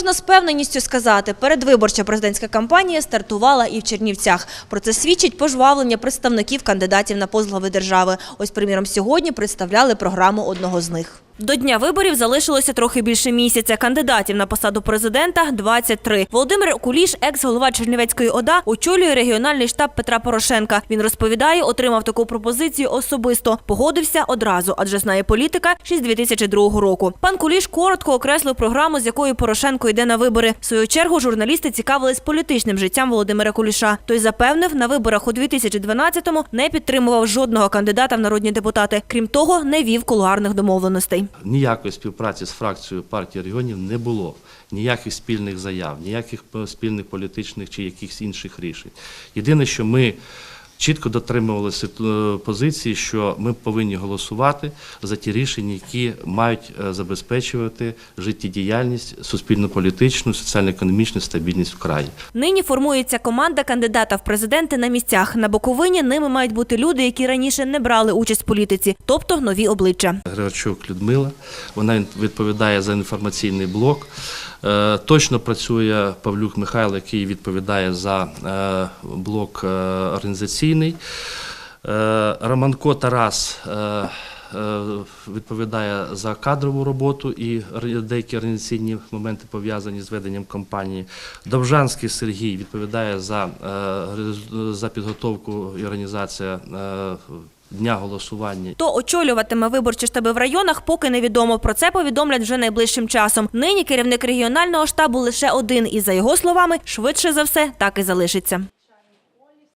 Можна з певненістю сказати, передвиборча президентська кампанія стартувала і в Чернівцях. Про це свідчить пожвавлення представників кандидатів на пост держави. Ось, приміром, сьогодні представляли програму одного з них. До дня виборів залишилося трохи більше місяця. Кандидатів на посаду президента – 23. Володимир Куліш, екс-голова Чернівецької ОДА, очолює регіональний штаб Петра Порошенка. Він розповідає, отримав таку пропозицію особисто. Погодився одразу, адже знає політика ще з 2002 року. Пан Куліш коротко окреслив програму, з якою Порошенко йде на вибори. В свою чергу журналісти цікавились політичним життям Володимира Куліша. Той запевнив, на виборах у 2012-му не підтримував жодного кандидата в народні депутати. Крім того, не вів кулуарних домовленостей. Ніякої співпраці з фракцією партії регіонів не було. Ніяких спільних заяв, ніяких спільних політичних чи якихось інших рішень. Єдине, що ми чітко дотримувалися е, позиції, що ми повинні голосувати за ті рішення, які мають е, забезпечувати життєдіяльність, суспільно-політичну, соціально-економічну стабільність в краї. Нині формується команда кандидата в президенти на місцях. На Буковині ними мають бути люди, які раніше не брали участь в політиці, тобто нові обличчя. Григорчук Людмила, вона відповідає за інформаційний блок. Е, Точно працює Павлюк Михайло, який відповідає за е, блок е, організаційний. Романко Тарас відповідає за кадрову роботу і деякі організаційні моменти пов'язані з веденням кампанії. Довжанський Сергій відповідає за, за підготовку і організацію дня голосування. То очолюватиме виборчі штаби в районах, поки невідомо. Про це повідомлять вже найближчим часом. Нині керівник регіонального штабу лише один, і за його словами, швидше за все так і залишиться.